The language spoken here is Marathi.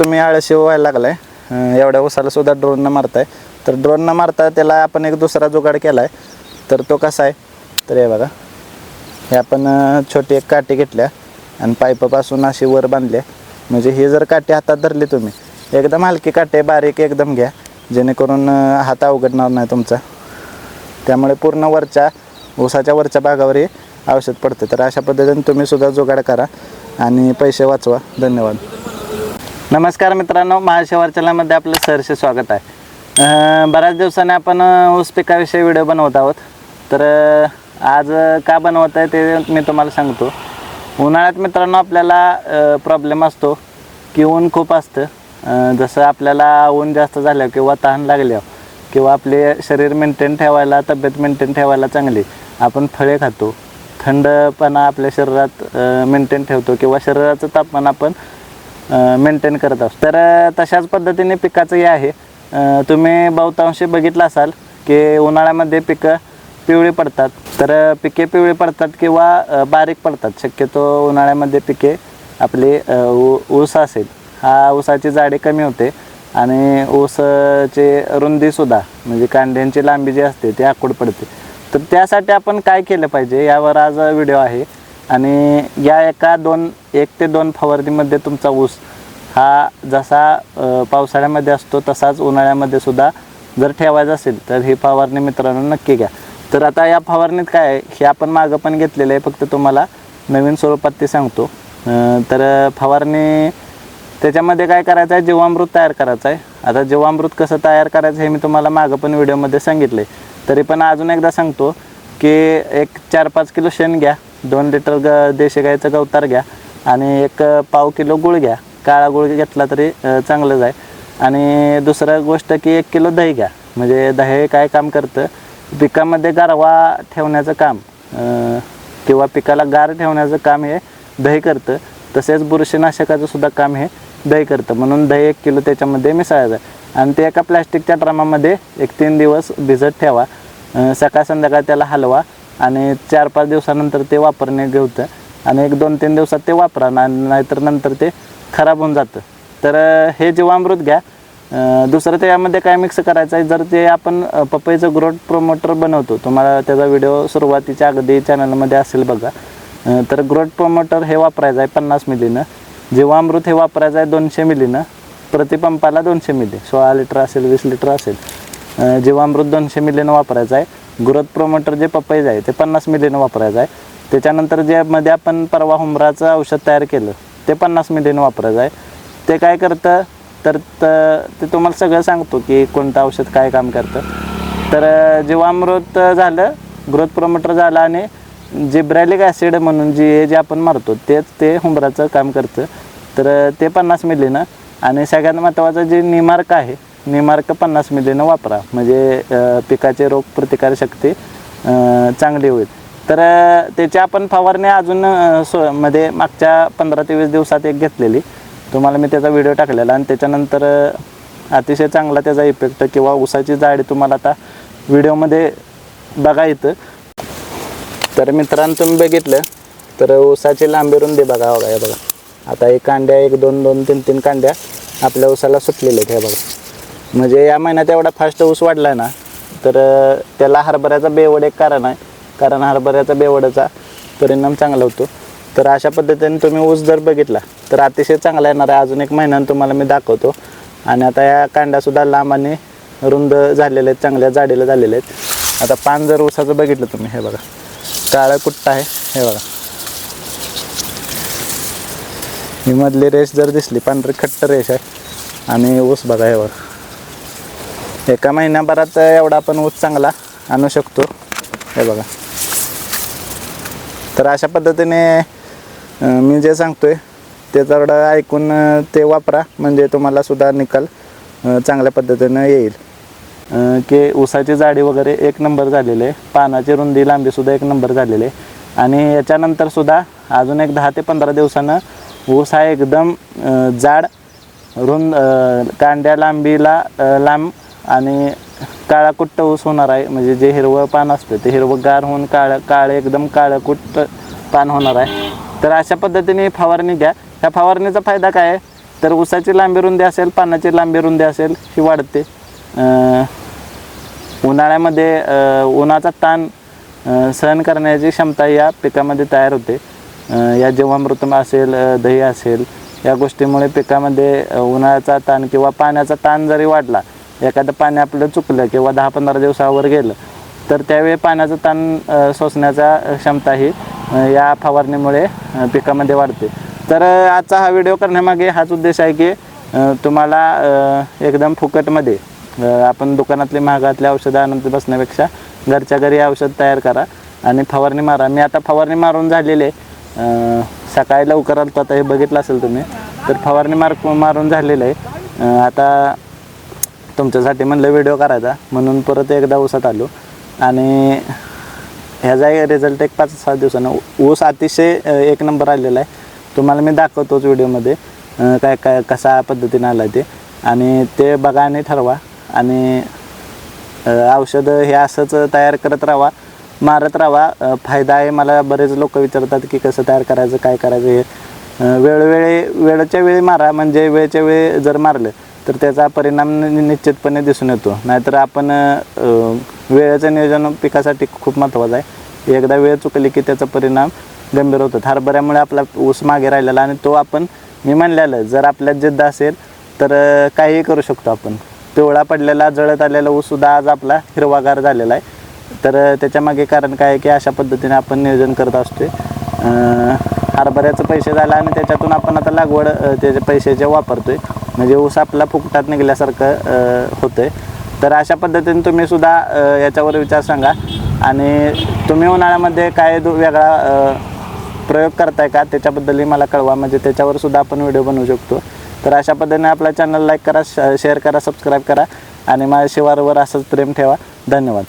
तुम्ही आळशी व्हायला लागलाय. एवढ्या उसाला सुद्धा ड्रोन न मारताय. तर ड्रोन न मारता त्याला आपण एक दुसरा जुगाड केला आहे तर तो कसा आहे? तर हे बघा. हे आपण छोटी एक काठी घेतल्या. आणि पाईपापासून अशी वर बांधल्या. म्हणजे ही जर काठी हातात धरली तुम्ही एकदम हलकी काठी बारीक एकदम घ्या. जेणेकरून हात अवघडणार नाही तुमचा. त्यामुळे पूर्ण वरच्या ऊसाच्या वरच्या भागावर हे औषध पडते तर अशा पद्धतीने तुम्ही सुद्धा जुगाड करा. आणि पैसे वाचवा. धन्यवाद. नमस्कार मित्रांनो महाशिवार चॅनलमध्ये आपलं सरसे स्वागत आहे. बऱ्याच दिवसाने आपण ऊस पिकाविषयी व्हिडिओ बनवत आहोत. तर आज का बनवत आहे ते मी तुम्हाला सांगतो. उन्हाळ्यात मित्रांनो आपल्याला प्रॉब्लेम असतो की ऊन खूप असतं. जसं आपल्याला ऊन जास्त झाल्यावर किंवा तहान लागल्यावर किंवा आपले शरीर मेंटेन ठेवायला तब्येत मेंटेन ठेवायला चांगली आपण फळे खातो. थंडपणा आपल्या शरीरात मेंटेन ठेवतो किंवा शरीराचं तापमान आपण मेंटेन करत असतो तर तशाच पद्धतीने पिकाचं हे आहे तुम्ही बहुतांशी बघितलं असाल की उन्हाळ्यामध्ये पिकं पिवळी पडतात. तर पिके पिवळी पडतात किंवा बारीक पडतात. शक्यतो उन्हाळ्यामध्ये पिके आपली ऊ- ऊस असेल. हा ऊसाची जाडी कमी होते आणि ऊसाची रुंदीसुद्धा म्हणजे कांद्यांची लांबी जी असते ती आकूड पडते. तर त्यासाठी आपण काय केलं पाहिजे यावर आज व्हिडिओ आहे. आणि या एका दोन एक ते दोन फवारणीमध्ये तुमचा ऊस हा जसा पावसाळ्यामध्ये असतो तसाच उन्हाळ्यामध्ये सुद्धा जर ठेवायचा असेल तर ही फवारणी मित्रांनो नक्की घ्या. तर आता या फवारणीत काय आहे हे आपण मागं पण घेतलेलं आहे फक्त तुम्हाला नवीन स्वरूपात ते सांगतो. तर फवारणी त्याच्यामध्ये काय करायचं आहे जीवामृत तयार करायचं आहे. आता जीवामृत कसं तयार करायचं हे मी तुम्हाला मागं पण व्हिडिओमध्ये सांगितले तरी पण अजून एकदा सांगतो की एक चार पाच किलो शेण घ्या. दोन लिटर ग देशी गाईचं गवतार घ्या आणि एक पाव किलो गुळ घ्या. काळा गुळ घेतला तरी चांगलंच आहे. आणि दुसरं गोष्ट की एक किलो दही घ्या. म्हणजे दही काय काम करतं? पिकामध्ये गारवा ठेवण्याचं काम किंवा पिकाला गार ठेवण्याचं काम हे दही करतं. तसेच बुरशीनाशकाचं सुद्धा काम हे दही करतं. म्हणून दही एक किलो त्याच्यामध्ये मिसळायचं. आहे आणि ते एका प्लॅस्टिकच्या ड्रामामध्ये एक तीन दिवस भिजत ठेवा. सकाळ संध्याकाळ त्याला हलवा. आणि चार पाच दिवसानंतर ते वापरणे घेवतं आणि एक दोन तीन दिवसात ते वापरा ना नाहीतर नंतर ते खराब होऊन जातं. तर हे जीवामृत घ्या. दुसरं त्यामध्ये काय मिक्स करायचं आहे जर ते आपण पपईचं ग्रोथ प्रोमोटर बनवतो तुम्हाला त्याचा व्हिडिओ सुरुवातीच्या अगदी चॅनलमध्ये असेल बघा. तर ग्रोथ प्रोमोटर हे वापरायचं आहे पन्नास मिलीनं. जीवामृत हे वापरायचं आहे दोनशे मिलीनं. प्रतिपंपाला दोनशे मिली सोळा लिटर असेल वीस लिटर असेल. जीवामृत दोनशे मिलीनं वापरायचं आहे. ग्रोथ प्रोमोटर जे पपईज आहे ते पन्नास मिलीनं वापरायचं आहे. त्याच्यानंतर जे मध्ये आपण परवा हुमराचं औषध तयार केलं ते पन्नास मिलीनं वापरायचं आहे. ते काय करतं? तर त- ते तुम्हाला सगळं सांगतो की कोणतं औषध काय काम करतं. तर जीवामृत झालं ग्रोथ प्रोमोटर झालं आणि जिब्रॅलिक ॲसिड म्हणून जे जे आपण मारतो तेच ते हुंबराचं काम करतं. तर ते पन्नास मिलीनं आणि सगळ्यात महत्त्वाचं जे निमार्क आहे निमार्क पन्नास मिलीनं वापरा. म्हणजे पिकाचे रोग प्रतिकारशक्ती चांगली होईल. तर त्याची आपण फवारणी अजून सो मध्ये मागच्या पंधरा ते वीस दिवसात एक घेतलेली. तुम्हाला मी त्याचा व्हिडिओ टाकलेला आणि त्याच्यानंतर अतिशय चांगला त्याचा इफेक्ट किंवा ऊसाची जाडी तुम्हाला आता व्हिडिओमध्ये बघा येतं तर मित्रांनो तुम्ही बघितलं. तर ऊसाची लांबी रुंदी बघा बघा हे बघा. आता एक कांड्या एक दोन दोन तीन तीन कांड्या आपल्या ऊसाला सुटलेल्या आहेत हे बघा. म्हणजे या महिन्यात एवढा फास्ट ऊस वाढला आहे ना तर त्याला हरभऱ्याचा बेवड एक कारण आहे. कारण हरभऱ्याचा बेवडाचा परिणाम चांगला होतो. तर अशा पद्धतीने तुम्ही ऊस जर बघितला तर अतिशय चांगला येणार आहे. अजून एक महिन्यानं तुम्हाला मी दाखवतो. आणि आता या कांड्यासुद्धा लांब आणि रुंद झालेल्या आहेत चांगल्या जाडीला झालेल्या आहेत. आता पान जर ऊसाचं बघितलं तुम्ही हे बघा. काळं कुट्टा आहे हे बघा. ही मधली रेष जर दिसली पांढरी खट्ट रेष आहे. आणि ऊस बघा हे बघा. एका महिन्याभरात एवढा आपण ऊस चांगला आणू शकतो. हे बघा. तर अशा पद्धतीने मी जे सांगतोय ते तेवढं ऐकून ते वापरा. म्हणजे तुम्हाला सुद्धा निकाल चांगल्या पद्धतीनं येईल. की ऊसाची जाडी वगैरे एक नंबर झालेली आहे. पानाची रुंदी लांबीसुद्धा एक नंबर झालेली आहे. आणि याच्यानंतर सुद्धा अजून एक दहा ते पंधरा दिवसानं ऊस हा एकदम जाड रुंद कांड्या लांबीला लांब आणि काळा कुट्ट ऊस होणार आहे. म्हणजे जे हिरवं पान असतं ते हिरवं गार होऊन काळं काळं एकदम काळं कुट्ट पान होणार आहे. तर अशा पद्धतीने फवारणी घ्या. ह्या फवारणीचा फायदा काय आहे? तर ऊसाची लांबी रुंदी असेल पानाची लांबी रुंदी असेल ही वाढते. उन्हाळ्यामध्ये उन्हाचा ताण सहन करण्याची क्षमता या पिकामध्ये तयार होते. या जीवामृतम असेल दही असेल या गोष्टीमुळे पिकामध्ये उन्हाळ्याचा ताण किंवा पाण्याचा ताण जरी वाढला एखादं पाणी आपलं चुकलं किंवा दहा पंधरा दिवसावर गेलं तर त्यावेळी पाण्याचं ताण सोसण्याचा क्षमता ही या फवारणीमुळे पिकामध्ये वाढते. तर आजचा हा व्हिडिओ करण्यामागे हाच उद्देश आहे की तुम्हाला एकदम फुकटमध्ये आपण दुकानातली महागातली औषधं आणत बसण्यापेक्षा घरच्या घरी औषध तयार करा आणि फवारणी मारा. मी आता फवारणी मारून झालेले सकाळी लवकर आलतो आता हे बघितलं असेल तुम्ही तर फवारणी मार मारून झालेलं आहे आता तुमच्यासाठी म्हणलं व्हिडिओ करायचा. म्हणून परत एकदा ऊसात आलो. आणि ह्याचा रिझल्ट एक पाच सात दिवसानं. ऊस अतिशय एक नंबर आलेला आहे. तुम्हाला मी दाखवतोच व्हिडिओमध्ये काय काय कसा पद्धतीने आला ते. आणि ते बघा आणि ठरवा. आणि औषधं हे असंच तयार करत राहा. मारत राहा. फायदा आहे. मला बरेच लोक विचारतात की कसं तयार करायचं काय करायचं हे. वेळोवेळी वेळच्या वेळी मारा. म्हणजे वेळच्या वेळी जर मारलं तर त्याचा परिणाम नि- निश्चितपणे दिसून येतो. नाहीतर आपण वेळेचं नियोजन पिकासाठी खूप महत्त्वाचं आहे. एकदा वेळ चुकली की त्याचा परिणाम गंभीर होतो. हरभऱ्यामुळे आपला ऊस मागे राहिलेला आणि तो आपण मी म्हणलेलं जर आपल्यात जिद्द असेल तर काहीही करू शकतो आपण. पिवळा पडलेला जळत आलेला ऊस सुद्धा आज आपला हिरवागार झालेला आहे. तर अ, त्याच्यामागे कारण काय आहे की अशा पद्धतीने आपण नियोजन करत असतोय. अ, हरभऱ्याचं पैसे झाला आणि त्याच्यातून आपण आता लागवड अ, त्याचे पैशाचे वापरतोय म्हणजे ऊस आपला फुकटात निघाल्यासारखं होतंय. तर अशा पद्धतीने तुम्ही सुद्धा याच्यावर विचार सांगा. आणि तुम्ही उन्हाळ्यामध्ये काय दो- वेगळा प्रयोग करताय का? त्याच्याबद्दलही मला कळवा. म्हणजे त्याच्यावर सुद्धा आपण व्हिडिओ बनवू शकतो. तर अशा पद्धतीने आपला चॅनल लाईक करा शेअर करा सबस्क्राईब करा. आणि माझ्या शिवारवर असंच प्रेम ठेवा. धन्यवाद.